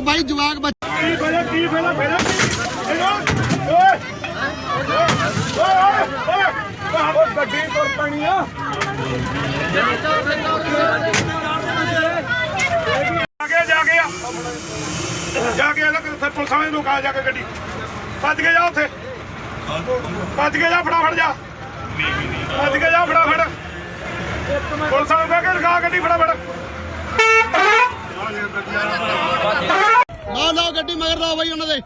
ਬਾਈ ਜਵਾਕ ਬੱਚ- ਕੀ ਫਾਇਦਾ ਕੀ ਫਾਇਦਾ ਫਾਇਦਾ ਓਏ ਓਏ ਓਏ ਓਏ ਓਏ ਗੱਡੀ ਤੁਰ ਪੈਣੀ ਆ ਜਾ ਕੇ ਜਾ ਕੇ ਜਾ ਕੇ ਪੁਲਿਸਾਂ ਨੇ ਰੁਕਾ ਜਾ ਕੇ ਗੱਡੀ ਭੱਜ ਕੇ ਜਾ ਉੱਥੇ ਭੱਜ ਕੇ ਜਾ ਫਟਾਫਟ ਜਾ। ਭੱਜ ਕੇ ਜਾ ਫਟਾਫਟ। ਪੁਲਿਸਾਂ ਨੂੰ ਕਹਿ ਕੇ ਰੁਕਾ ਗੱਡੀ ਫਟਾਫਟ ਲਾਓ ਲਾਓ ਗੱਡੀ ਮਗਰ ਲਾਓ ਬਾਈ ਉਹਨਾਂ ਦੇ।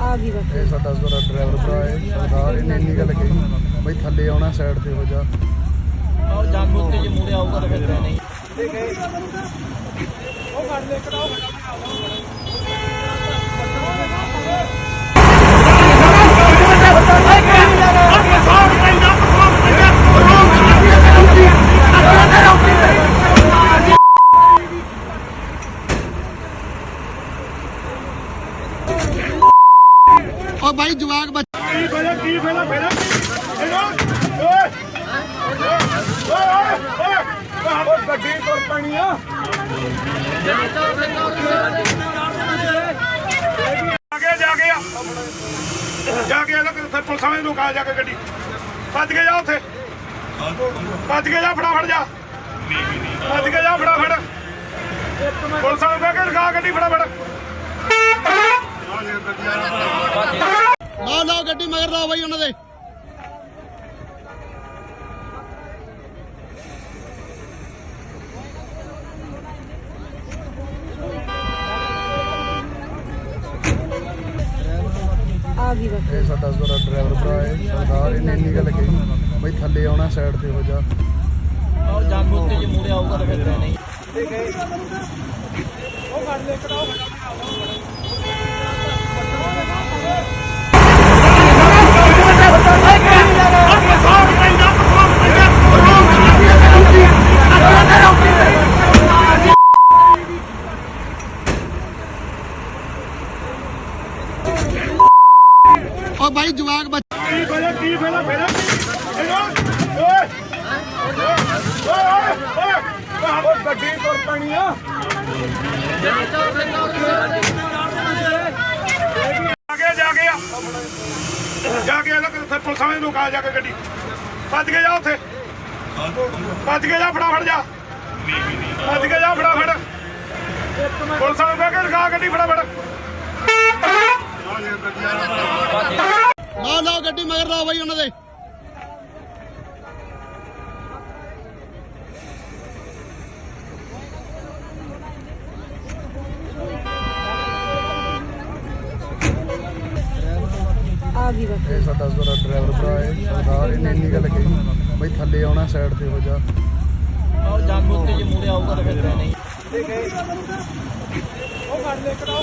ਆ ਗਈ ਬਸ। ਇਹ ਸਾਡਾ ਜ਼ਰਾ ਡਰਾਈਵਰ ਭਰਾ ਹੈ ਸਰਦਾਰ ਇਹਨੇ ਇੰਨੀ ਗੱਲ ਕਹੀ। ਬਈ ਥੱਲੇ ਆਉਣਾ ਸਾਈਡ ਤੇ ਹੋ ਜਾ। ਔਰ ਜਾਗੋ ਤੇ ਜੇ ਮੂਰੇ ਆਊਗਾ ਤਾਂ ਫਿਰ ਨਹੀਂ। ਓ ਬਾਈ ਜਵਾਕ ਬੱਚ- ਫਾਇਦਾ ਕੀ ਫਾਇਦਾ ਫਾਇਦਾ ਓਏ ਗੱਡੀ ਤੁਰ ਪੈਣੀ ਆ ਜਾ ਕੇ ਜਾ ਕੇ ਜਾ ਕੇ ਇਹਦਾ ਕਿੱਥੇ ਪੁਲਿਸਾਂ ਜਾ ਕੇ ਗੱਡੀ ਭੱਜ ਕੇ ਜਾ ਉੱਥੇ ਭੱਜ ਕੇ ਜਾ ਫਟਾਫਟ ਜਾ ਭੱਜ ਕੇ ਜਾ ਫਟਾਫਟ ਪੁਲਿਸਾਂ ਨੂੰ ਕਹਿ ਕੇ ਰੁਕਾ ਗੱਡੀ ਫਟਾਫਟ। ਲਾਓ ਗੱਡੀ ਮਗਰ ਲਾਓ ਬਾਈ ਉਹਨਾਂ ਦੇ। ਆ ਗਈ ਬਸ। ਇਹ ਸਾਡਾ ਜ਼ਰਾ ਡਰਾਈਵਰ ਭਰਾ ਹੈ ਸਰਦਾਰ ਇਹਨੇ ਇੰਨੀ ਗੱਲ ਕਹੀ। ਬਈ ਥੱਲੇ ਆਉਣਾ ਸਾਈਡ ਤੇ ਹੋ ਜਾ। ਔਰ ਜਾਗੋ ਤੇ ਜੇ ਮੂਰੇ ਆਊਗਾ ਤਾਂ ਫਿਰ ਨਹੀਂ। ਓ ਬਾਈ ਜਵਾਕ ਬੱਚ- ਕੀ ਫਾਇਦਾ ਕੀ ਫਾਇਦਾ ਫਾਇਦਾ ਓਏ ਓਏ ਓਏ ਓਏ ਗੱਡੀ ਤੁਰ ਪੈਣੀ ਆ ਜਾ ਕੇ ਜਾ ਕੇ ਜਾ ਕੇ ਇਹਦਾ ਕਿੱਥੇ ਪੁਲਿਸਾਂ ਨੇ ਰੁਕਾ ਜਾ ਕੇ ਗੱਡੀ ਭੱਜ ਕੇ ਜਾ ਉੱਥੇ ਭੱਜ ਕੇ ਜਾ ਫਟਾਫਟ ਜਾ ਭੱਜ ਕੇ ਜਾ ਫਟਾਫਟ ਪੁਲਿਸਾਂ ਨੂੰ ਕਹਿ ਕੇ ਰੁਕਾ ਗੱਡੀ ਫਟਾਫਟ ਲਾਓ ਲਾਓ ਗੱਡੀ ਮਗਰ ਲਾਓ ਬਾਈ ਉਹਨਾਂ ਦੇ। ਆ ਗਈ ਬਸ। ਇਹ ਸਾਡਾ ਜ਼ਰਾ ਡਰਾਈਵਰ ਭਰਾ ਹੈ ਸਰਦਾਰ ਇਹਨੇ ਇੰਨੀ ਗੱਲ ਕਹੀ। ਬਈ ਥੱਲੇ ਆਉਣਾ ਸਾਈਡ ਤੇ ਹੋ ਜਾ। ਔਰ ਜਾਗੋ ਤੇ ਜੇ ਮੂਰੇ ਆਊਗਾ ਤਾਂ ਫਿਰ ਨਹੀਂ। ਉਹ ਕਰ ਲੈ ਕਰਾਓ